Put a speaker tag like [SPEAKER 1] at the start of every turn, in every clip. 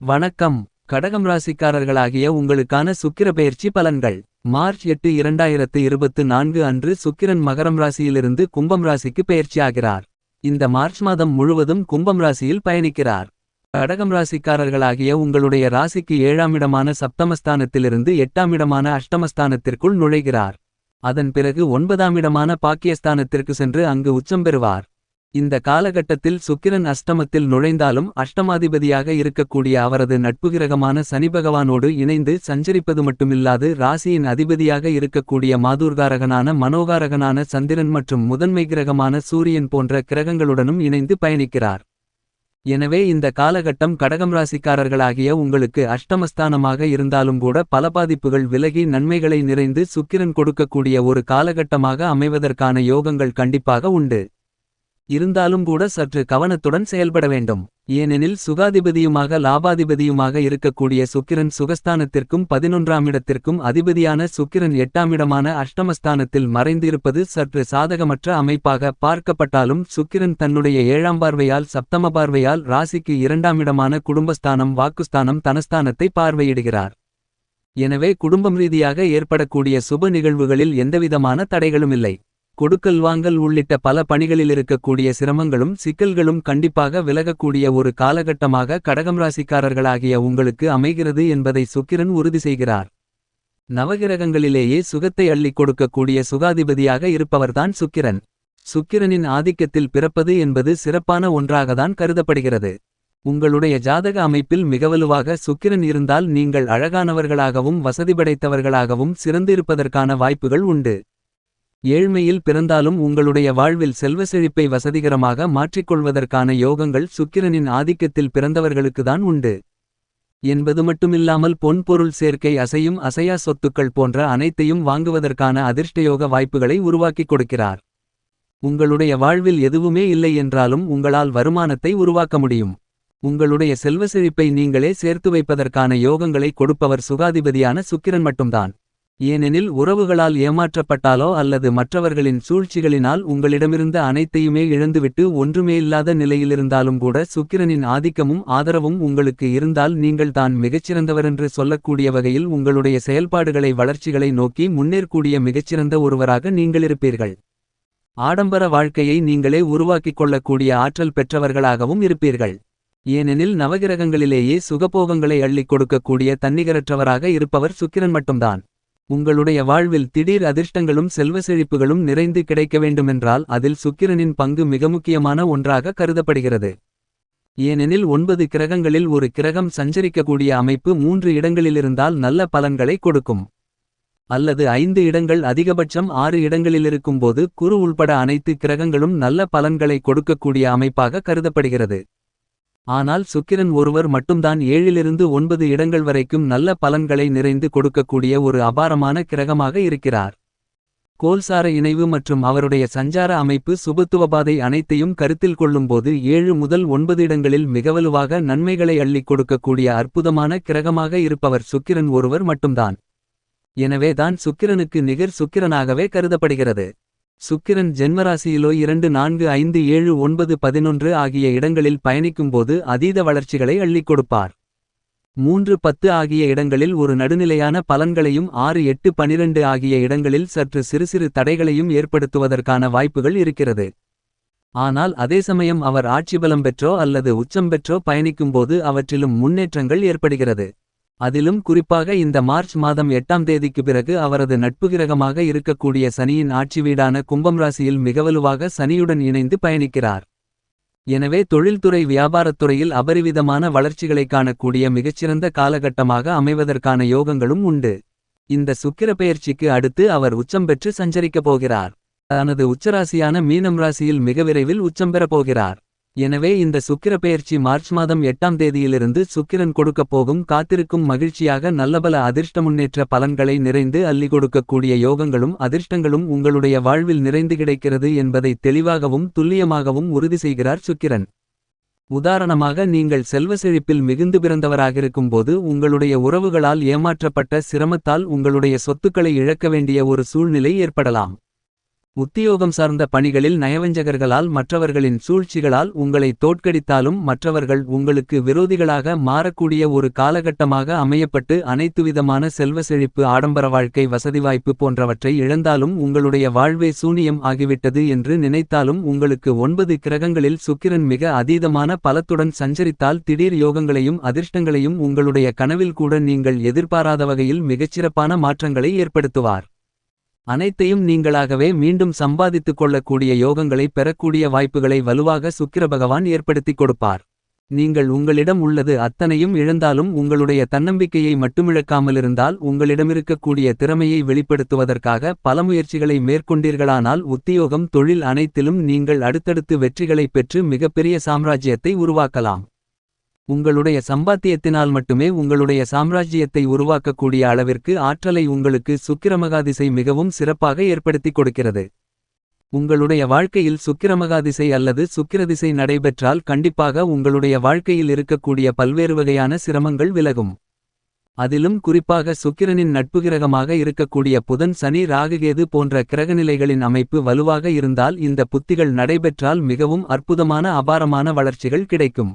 [SPEAKER 1] வணக்கம். கடகம் ராசிக்காரர்களாகிய உங்களுக்கான சுக்கிர பெயர்ச்சி பலன்கள். மார்ச் எட்டு இரண்டாயிரத்து இருபத்து நான்கு அன்று சுக்கிரன் மகரம் ராசியிலிருந்து கும்பம் ராசிக்கு பெயர்ச்சியாகிறார் இந்த மார்ச் மாதம் முழுவதும் கும்பம் ராசியில் பயணிக்கிறார். கடகம் ராசிக்காரர்களாகிய உங்களுடைய ராசிக்கு ஏழாம் இடமான சப்தமஸ்தானத்திலிருந்து எட்டாம் இடமான அஷ்டமஸ்தானத்திற்குள் நுழைகிறார். அதன் பிறகு ஒன்பதாம் இடமான பாக்கியஸ்தானத்திற்கு சென்று அங்கு உச்சம் பெறுவார். இந்த காலகட்டத்தில் சுக்கிரன் அஷ்டமத்தில் நுழைந்தாலும் அஷ்டமாதிபதியாக இருக்கக்கூடிய அவரது நட்புகிரகமான சனிபகவானோடு இணைந்து சஞ்சரிப்பது மட்டுமில்லாது ராசியின் அதிபதியாக இருக்கக்கூடிய மாதூர்காரகனான மனோகாரகனான சந்திரன் மற்றும் முதன்மை கிரகமான சூரியன் போன்ற கிரகங்களுடனும் இணைந்து பயணிக்கிறார். எனவே இந்த காலகட்டம் கடகம் ராசிக்காரர்களாகிய உங்களுக்கு அஷ்டமஸ்தானமாக இருந்தாலும் கூட பல பாதிப்புகள் விலகி நன்மைகளை நிறைந்து சுக்கிரன் கொடுக்கக்கூடிய ஒரு காலகட்டமாக அமைவதற்கான யோகங்கள் கண்டிப்பாக உண்டு. இருந்தாலும் கூட சற்று கவனத்துடன் செயல்பட வேண்டும். ஏனெனில் சுகாதிபதியுமாக லாபாதிபதியுமாக இருக்கக்கூடிய சுக்கிரன் சுகஸ்தானத்திற்கும் பதினொன்றாம் இடத்திற்கும் அதிபதியான சுக்கிரன் எட்டாம் இடமான அஷ்டமஸ்தானத்தில் மறைந்திருப்பது சற்று சாதகமற்ற அமைப்பாக பார்க்கப்பட்டாலும் சுக்கிரன் தன்னுடைய ஏழாம் பார்வையால் சப்தம பார்வையால் ராசிக்கு இரண்டாம் இடமான குடும்பஸ்தானம் வாக்குஸ்தானம் தனஸ்தானத்தை பார்வையிடுகிறார். எனவே குடும்பம் ரீதியாக ஏற்படக்கூடிய சுப நிகழ்வுகளில் எந்தவிதமான தடைகளும் இல்லை கொடுக்கல் வாங்கல் உள்ளிட்ட பல பணிகளில் இருக்கக்கூடிய சிரமங்களும் சிக்கல்களும் கண்டிப்பாக விலகக்கூடிய ஒரு காலகட்டமாக கடகம் ராசிக்காரர்களாகிய உங்களுக்கு அமைகிறது என்பதை சுக்கிரன் உறுதி செய்கிறார். நவகிரகங்களிலேயே சுகத்தை அள்ளிக் கொடுக்கக்கூடிய சுகாதிபதியாக இருப்பவர்தான் சுக்கிரன். சுக்கிரனின் ஆதிக்கத்தில் பிறப்பது என்பது சிறப்பான ஒன்றாகத்தான் கருதப்படுகிறது. உங்களுடைய ஜாதக அமைப்பில் மிகவலுவாக சுக்கிரன் இருந்தால் நீங்கள் அழகானவர்களாகவும் வசதி படைத்தவர்களாகவும் சிறந்திருப்பதற்கான வாய்ப்புகள் உண்டு. ஏழ்மையில் பிறந்தாலும் உங்களுடைய வாழ்வில் செல்வ செழிப்பை வசதிகரமாக மாற்றிக்கொள்வதற்கான யோகங்கள் சுக்கிரனின் ஆதிக்கத்தில் பிறந்தவர்களுக்குதான் உண்டு. என்பது மட்டுமில்லாமல் பொன்பொருள் சேர்க்கை அசையும் அசையா சொத்துக்கள் போன்ற அனைத்தையும் வாங்குவதற்கான அதிர்ஷ்டயோக வாய்ப்புகளை உருவாக்கிக் கொடுக்கிறார். உங்களுடைய வாழ்வில் எதுவுமே இல்லை என்றாலும் உங்களால் வருமானத்தை உருவாக்க முடியும். உங்களுடைய செல்வ செழிப்பை நீங்களே சேர்த்து வைப்பதற்கான யோகங்களை கொடுப்பவர் சுகாதிபதியான சுக்கிரன் மட்டும்தான். ஏனெனில் உறவுகளால் ஏமாற்றப்பட்டாலோ அல்லது மற்றவர்களின் சூழ்ச்சிகளினால் உங்களிடமிருந்த அனைத்தையுமே இழந்துவிட்டு ஒன்றுமே இல்லாத நிலையிலிருந்தாலும் கூட சுக்கிரனின் ஆதிக்கமும் ஆதரவும் உங்களுக்கு இருந்தால் நீங்கள் தான் மிகச்சிறந்தவரென்று சொல்லக்கூடிய வகையில் உங்களுடைய செயல்பாடுகளை வளர்ச்சிகளை நோக்கி முன்னேற்கூடிய மிகச்சிறந்த ஒருவராக நீங்களிருப்பீர்கள் ஆடம்பர வாழ்க்கையை நீங்களே உருவாக்கிக் கொள்ளக்கூடிய ஆற்றல் பெற்றவர்களாகவும் இருப்பீர்கள். ஏனெனில் நவகிரகங்களிலேயே சுகபோகங்களை அள்ளிக் கொடுக்கக்கூடிய தன்னிகரற்றவராக இருப்பவர் சுக்கிரன் மட்டும்தான். உங்களுடைய வாழ்வில் திடீர் அதிர்ஷ்டங்களும் செல்வ செழிப்புகளும் நிறைந்து கிடைக்க வேண்டுமென்றால் அதில் சுக்கிரனின் பங்கு மிக முக்கியமான ஒன்றாக கருதப்படுகிறது. ஏனெனில் ஒன்பது கிரகங்களில் ஒரு கிரகம் சஞ்சரிக்கக்கூடிய அமைப்பு மூன்று இடங்களிலிருந்தால் நல்ல பலன்களை கொடுக்கும். அல்லது ஐந்து இடங்கள் அதிகபட்சம் ஆறு இடங்களிலிருக்கும்போது குரு உள்பட அனைத்து கிரகங்களும் நல்ல பலன்களை கொடுக்கக்கூடிய அமைப்பாக கருதப்படுகிறது. ஆனால் சுக்கிரன் ஒருவர் மட்டும்தான் ஏழிலிருந்து ஒன்பது இடங்கள் வரைக்கும் நல்ல பலன்களை நிறைந்து கொடுக்கக்கூடிய ஒரு அபாரமான கிரகமாக இருக்கிறார். கோல்சார இணைவு மற்றும் அவருடைய சஞ்சார அமைப்பு சுபத்துவபாதை அனைத்தையும் கருத்தில் கொள்ளும்போது ஏழு முதல் ஒன்பது இடங்களில் மிகவலுவாக நன்மைகளை அள்ளிக் கொடுக்கக்கூடிய அற்புதமான கிரகமாக இருப்பவர் சுக்கிரன் ஒருவர் மட்டும்தான். எனவே தான் சுக்கிரனுக்கு நிகர் சுக்கிரனாகவே கருதப்படுகிறது. சுக்கிரன் ஜென்மராசியிலோ இரண்டு நான்கு ஐந்து ஏழு ஒன்பது பதினொன்று ஆகிய இடங்களில் பயணிக்கும்போது அதீத வளர்ச்சிகளை அள்ளிக் கொடுப்பார். மூன்று பத்து ஆகிய இடங்களில் ஒரு நடுநிலையான பலன்களையும் ஆறு எட்டு பனிரெண்டு ஆகிய இடங்களில் சற்று சிறு சிறு தடைகளையும் ஏற்படுத்துவதற்கான வாய்ப்புகள் இருக்கிறது. ஆனால் அதே சமயம் அவர் ஆட்சிபலம் பெற்றோ அல்லது உச்சம் பெற்றோ பயணிக்கும்போது அவற்றிலும் முன்னேற்றங்கள் ஏற்படுகிறது. அதிலும் குறிப்பாக இந்த மார்ச் மாதம் எட்டாம் தேதிக்கு பிறகு அவரது நட்பு கிரகமாக இருக்கக்கூடிய சனியின் ஆட்சி வீடான கும்பம் ராசியில் மிகவலுவாக சனியுடன் இணைந்து பயணிக்கிறார். எனவே தொழில்துறை வியாபாரத்துறையில் அபரிவிதமான வளர்ச்சிகளை காணக்கூடிய மிகச்சிறந்த காலகட்டமாக அமைவதற்கான யோகங்களும் உண்டு. இந்த சுக்கிர பெயர்ச்சிக்கு அடுத்து அவர் உச்சம் பெற்று சஞ்சரிக்கப் போகிறார். தனது உச்சராசியான மீனம் ராசியில் மிக விரைவில் உச்சம் பெறப் போகிறார். எனவே இந்த சுக்கிர பெயர்ச்சி மார்ச் மாதம் எட்டாம் தேதியிலிருந்து சுக்கிரன் கொடுக்கப் போகும் காத்திருக்கும் மகிழ்ச்சியாக நல்லபல அதிர்ஷ்ட முன்னேற்ற பலன்களை நிறைந்து அள்ளி கொடுக்கக்கூடிய யோகங்களும் அதிர்ஷ்டங்களும் உங்களுடைய வாழ்வில் நிறைந்து கிடைக்கிறது என்பதை தெளிவாகவும் துல்லியமாகவும் உறுதி செய்கிறார் சுக்கிரன். உதாரணமாக நீங்கள் செல்வ செழிப்பில் மிகுந்து பிறந்தவராகிருக்கும்போது உங்களுடைய உறவுகளால் ஏமாற்றப்பட்ட சிரமத்தால் உங்களுடைய சொத்துக்களை இழக்க வேண்டிய ஒரு சூழ்நிலை ஏற்படலாம். உத்தியோகம் சார்ந்த பணிகளில் நயவஞ்சகர்களால் மற்றவர்களின் சூழ்ச்சிகளால் உங்களை தோற்கடித்தாலும் மற்றவர்கள் உங்களுக்கு விரோதிகளாக மாறக்கூடிய ஒரு காலகட்டமாக அமையப்பட்டு அனைத்துவிதமான செல்வ செழிப்பு ஆடம்பர வாழ்க்கை வசதி வாய்ப்பு போன்றவற்றை இழந்தாலும் உங்களுடைய வாழ்வே சூனியம் ஆகிவிட்டது என்று நினைத்தாலும் உங்களுக்கு ஒன்பது கிரகங்களில் சுக்கிரன் மிக அதீதமான பலத்துடன் சஞ்சரித்தால் திடீர் யோகங்களையும் அதிர்ஷ்டங்களையும் உங்களுடைய கனவில் கூட நீங்கள் எதிர்பாராத வகையில் மிகச்சிறப்பான மாற்றங்களை ஏற்படுத்துவார். அனைத்தையும் நீங்களாகவே மீண்டும் சம்பாதித்துக் கொள்ளக்கூடிய யோகங்களை பெறக்கூடிய வாய்ப்புகளை வலுவாக சுக்கிர பகவான் ஏற்படுத்திக் கொடுப்பார். நீங்கள் உங்களிடம் உள்ளது அத்தனையும் இழந்தாலும் உங்களுடைய தன்னம்பிக்கையை மட்டுமிழக்காமலிருந்தால் உங்களிடமிருக்கக்கூடிய திறமையை வெளிப்படுத்துவதற்காக பல முயற்சிகளை மேற்கொண்டீர்களானால் உத்தியோகம் தொழில் அனைத்திலும் நீங்கள் அடுத்தடுத்து வெற்றிகளைப் பெற்று மிகப்பெரிய சாம்ராஜ்யத்தை உருவாக்கலாம். உங்களுடைய சம்பாத்தியத்தினால் மட்டுமே உங்களுடைய சாம்ராஜ்யத்தை உருவாக்கக்கூடிய அளவிற்கு ஆற்றலை உங்களுக்கு சுக்கிரமகாதிசை மிகவும் சிறப்பாக ஏற்படுத்திக் கொடுக்கிறது. உங்களுடைய வாழ்க்கையில் சுக்கிரமகாதிசை அல்லது சுக்கிரதிசை நடைபெற்றால் கண்டிப்பாக உங்களுடைய வாழ்க்கையில் இருக்கக்கூடிய பல்வேறு வகையான சிரமங்கள் விலகும். அதிலும் குறிப்பாக சுக்கிரனின் நட்புகிரகமாக இருக்கக்கூடிய புதன் சனி ராகுகேது போன்ற கிரகநிலைகளின் அமைப்பு வலுவாக இருந்தால் இந்த புத்திகள் நடைபெற்றால் மிகவும் அற்புதமான அபாரமான வளர்ச்சிகள் கிடைக்கும்.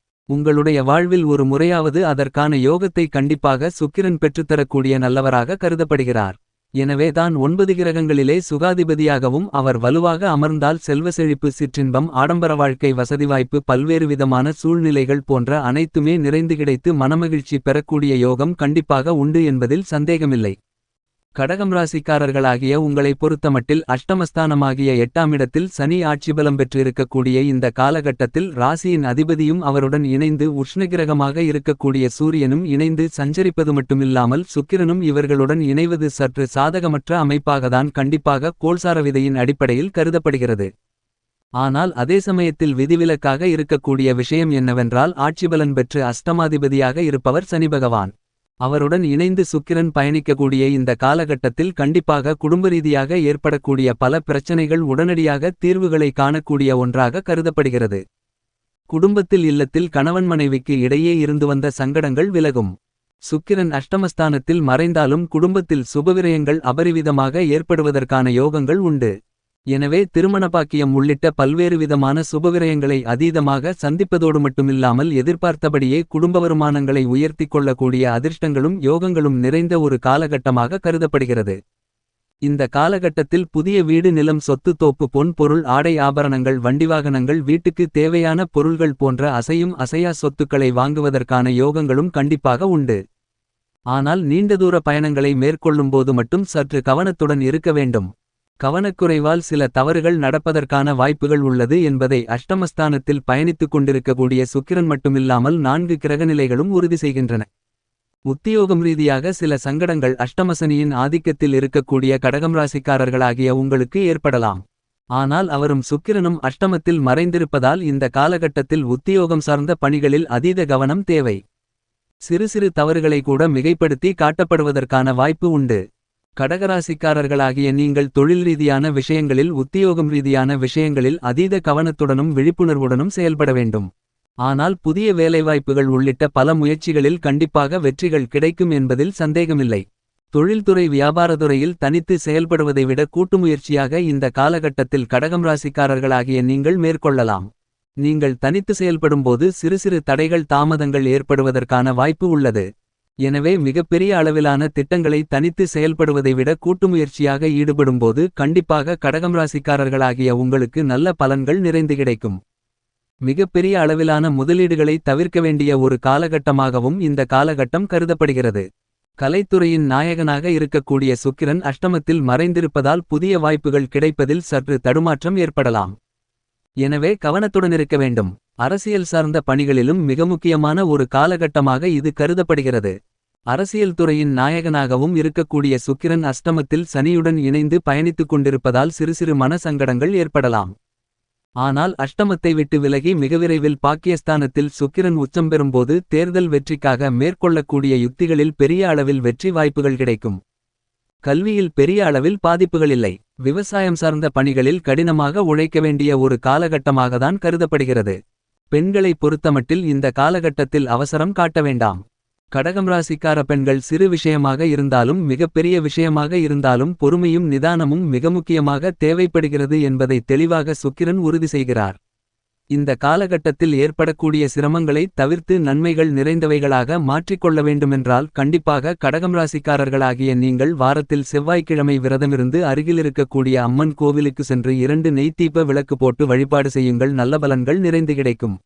[SPEAKER 1] உங்களுடைய வாழ்வில் ஒரு முறையாவது அதற்கான யோகத்தை கண்டிப்பாக சுக்கிரன் பெற்றுத்தரக்கூடிய நல்லவராக கருதப்படுகிறார். எனவே தான் ஒன்பது கிரகங்களிலே சுகாதிபதியாகவும் அவர் வலுவாக அமர்ந்தால் செல்வ செழிப்பு சிற்றின்பம் ஆடம்பர வாழ்க்கை வசதி வாய்ப்பு பல்வேறு விதமான சூழ்நிலைகள் போன்ற அனைத்துமே நிறைந்து கிடைத்து மனமகிழ்ச்சி பெறக்கூடிய யோகம் கண்டிப்பாக உண்டு என்பதில் சந்தேகமில்லை. கடகம் ராசிக்காரர்களாகிய உங்களை பொறுத்தமட்டில் அஷ்டமஸ்தானமாகிய எட்டாம் இடத்தில் சனி ஆட்சிபலம் பெற்றிருக்கக்கூடிய இந்த காலகட்டத்தில் ராசியின் அதிபதியும் அவருடன் இணைந்து உஷ்ணகிரகமாக இருக்கக்கூடிய சூரியனும் இணைந்து சஞ்சரிப்பது மட்டுமில்லாமல் சுக்கிரனும் இவர்களுடன் இணைவது சற்று சாதகமற்ற அமைப்பாகத்தான் கண்டிப்பாக கோல்சார விதையின் அடிப்படையில் கருதப்படுகிறது. ஆனால் அதே சமயத்தில் விதிவிலக்காக இருக்கக்கூடிய விஷயம் என்னவென்றால் ஆட்சிபலன் பெற்று அஷ்டமாதிபதியாக இருப்பவர் சனி பகவான். அவருடன் இணைந்து சுக்கிரன் பயணிக்கக்கூடிய இந்த காலகட்டத்தில் கண்டிப்பாக குடும்ப ரீதியாக ஏற்படக்கூடிய பல பிரச்சனைகள் உடனடியாக தீர்வுகளை காணக்கூடிய ஒன்றாக கருதப்படுகிறது. குடும்பத்தில் இல்லத்தில் கணவன் மனைவிக்கு இடையே இருந்து வந்த சங்கடங்கள் விலகும். சுக்கிரன் அஷ்டமஸ்தானத்தில் மறைந்தாலும் குடும்பத்தில் சுபவிரயங்கள் அபரிவிதமாக ஏற்படுவதற்கான யோகங்கள் உண்டு. எனவே திருமணபாக்கியம் உள்ளிட்ட பல்வேறு விதமான சுபவிரயங்களை அதீதமாக சந்திப்பதோடு மட்டுமில்லாமல் எதிர்பார்த்தபடியே குடும்ப வருமானங்களை உயர்த்திக் கொள்ளக்கூடிய அதிர்ஷ்டங்களும் யோகங்களும் நிறைந்த ஒரு காலகட்டமாக கருதப்படுகிறது. இந்த காலகட்டத்தில் புதிய வீடு நிலம் சொத்து தோப்பு பொன் பொருள் ஆடை ஆபரணங்கள் வண்டிவாகனங்கள் வீட்டுக்கு தேவையான பொருள்கள் போன்ற அசையும் அசையா சொத்துக்களை வாங்குவதற்கான யோகங்களும் கண்டிப்பாக உண்டு. ஆனால் நீண்ட தூர பயணங்களை மேற்கொள்ளும்போது மட்டும் சற்று கவனத்துடன் இருக்க வேண்டும். கவனக்குறைவால் சில தவறுகள் நடப்பதற்கான வாய்ப்புகள் உள்ளது என்பதை அஷ்டமஸ்தானத்தில் பயணித்துக் கொண்டிருக்கக்கூடிய சுக்கிரன் மட்டுமில்லாமல் நான்கு கிரகநிலைகளும் உறுதி செய்கின்றன. உத்தியோகம் ரீதியாக சில சங்கடங்கள் அஷ்டமசனியின் ஆதிக்கத்தில் இருக்கக்கூடிய கடகம் ராசிக்காரர்களாகிய உங்களுக்கு ஏற்படலாம். ஆனால் அவரும் சுக்கிரனும் அஷ்டமத்தில் மறைந்திருப்பதால் இந்த காலகட்டத்தில் உத்தியோகம் சார்ந்த பணிகளில் அதீத கவனம் தேவை. சிறு சிறு தவறுகளை கூட மிகைப்படுத்தி காட்டப்படுவதற்கான வாய்ப்பு உண்டு. கடகராசிக்காரர்களாகிய நீங்கள் தொழில் ரீதியான விஷயங்களில் உத்தியோகம் ரீதியான விஷயங்களில் அதீத கவனத்துடனும் விழிப்புணர்வுடனும் செயல்பட வேண்டும். ஆனால் புதிய வேலைவாய்ப்புகள் உள்ளிட்ட பல முயற்சிகளில் கண்டிப்பாக வெற்றிகள் கிடைக்கும் என்பதில் சந்தேகமில்லை. தொழில்துறை வியாபாரத்துறையில் தனித்து செயல்படுவதை விட கூட்டுமுயற்சியாக இந்த காலகட்டத்தில் கடகம் ராசிக்காரர்களாகிய நீங்கள் மேற்கொள்ளலாம். நீங்கள் தனித்து செயல்படும்போது சிறு சிறு தடைகள் தாமதங்கள் ஏற்படுவதற்கான வாய்ப்பு உள்ளது. எனவே மிகப்பெரிய அளவிலான திட்டங்களை தனித்து செயல்படுவதை விட கூட்டுமுயற்சியாக ஈடுபடும்போது கண்டிப்பாக கடகம் ராசிக்காரர்களாகிய உங்களுக்கு நல்ல பலன்கள் நிறைந்து கிடைக்கும். மிகப்பெரிய அளவிலான முதலீடுகளை தவிர்க்க வேண்டிய ஒரு காலகட்டமாகவும் இந்த காலகட்டம் கருதப்படுகிறது. கலைத்துறையின் நாயகனாக இருக்கக்கூடிய சுக்கிரன் அஷ்டமத்தில் மறைந்திருப்பதால் புதிய வாய்ப்புகள் கிடைப்பதில் சற்று தடுமாற்றம் ஏற்படலாம். எனவே கவனத்துடன் இருக்க வேண்டும். அரசியல் சார்ந்த பணிகளிலும் மிக முக்கியமான ஒரு காலகட்டமாக இது கருதப்படுகிறது. அரசியல் துறையின் நாயகனாகவும் இருக்கக்கூடிய சுக்கிரன் அஷ்டமத்தில் சனியுடன் இணைந்து பயணித்துக் கொண்டிருப்பதால் சிறு சிறு மன சங்கடங்கள் ஏற்படலாம். ஆனால் அஷ்டமத்தை விட்டு விலகி மிக விரைவில் பாக்கியஸ்தானத்தில் சுக்கிரன் உச்சம் பெறும்போது தேர்தல் வெற்றிக்காக மேற்கொள்ளக்கூடிய யுக்திகளில் பெரிய அளவில் வெற்றி வாய்ப்புகள் கிடைக்கும். கல்வியில் பெரிய அளவில் பாதிப்புகள் இல்லை. விவசாயம் சார்ந்த பணிகளில் கடினமாக உழைக்க வேண்டிய ஒரு காலகட்டமாகத்தான் கருதப்படுகிறது. பெண்களை பொறுத்தமட்டில் இந்த காலகட்டத்தில் அவசரம் காட்ட வேண்டாம். கடகம் ராசிக்கார பெண்கள் சிறு விஷயமாக இருந்தாலும் மிகப்பெரிய விஷயமாக இருந்தாலும் பொறுமையும் நிதானமும் மிக முக்கியமாக தேவைப்படுகிறது என்பதை தெளிவாக சுக்கிரன் உறுதி செய்கிறார். இந்த காலகட்டத்தில் ஏற்படக்கூடிய சிரமங்களை தவிர்த்து நன்மைகள் நிறைந்தவைகளாக மாற்றிக்கொள்ள வேண்டுமென்றால் கண்டிப்பாக கடகம் ராசிக்காரர்களாகிய நீங்கள் வாரத்தில் செவ்வாய்க்கிழமை விரதமிருந்து அருகில் இருக்கக்கூடிய அம்மன் கோவிலுக்கு சென்று இரண்டு நெய்த்தீப விளக்கு போட்டு வழிபாடு செய்யுங்கள். நல்ல பலன்கள் நிறைந்து கிடைக்கும்.